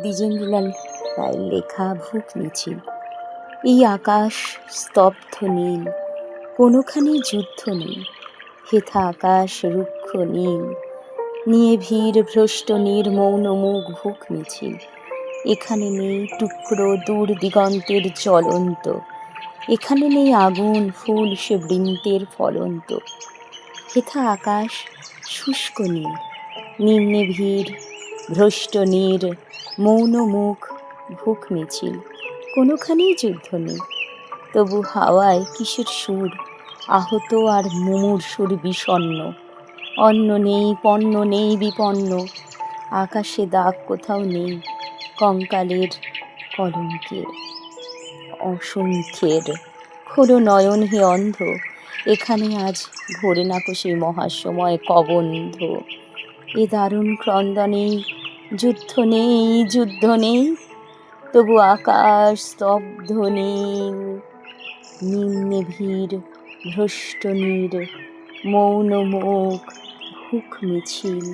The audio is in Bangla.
দ্বিজেন্দ্রলাল রায়ের লেখা ভূখ মিছিল এই আকাশ স্তব্ধ নীল, কোনোখানে যুদ্ধ নেই। হেথা আকাশ রুক্ষ নীল, নিয়ে ভিড় ভ্রষ্ট নির্মৌন মুখ ভূখ মিছিল এখানে নেই টুকরো দূর দিগন্তের জ্বলন্ত, এখানে নেই আগুন, ফুল সে বৃন্তের ফলন্ত। হেথা আকাশ শুষ্ক নীল, নিম্নে ভিড় ভ্রষ্ট নীর মৌন মুখ, ভুক মিছিল কোনোখানেই যুদ্ধ নেই। তবু হাওয়ায় কিসের সুর, আহত আর মুমুর সুর বিষণ্ণ। অন্ন নেই, পণ্য নেই, বিপন্ন। আকাশে দাগ কোথাও নেই, কঙ্কালের কলঙ্কের, অসংখ্যের। খোলো নয়ন হে অন্ধ, এখানে আজ ভোরে নাকো সেই মহাসময় কবন্ধ। এ দারুণ ক্রন্দনে যুদ্ধ নেই যুদ্ধ নেই, তবু আকাশ স্তব্ধ নীল নিম্নে ভিড়, ভ্রষ্ট নীর, মৌন মুখ ভুক মিছিল।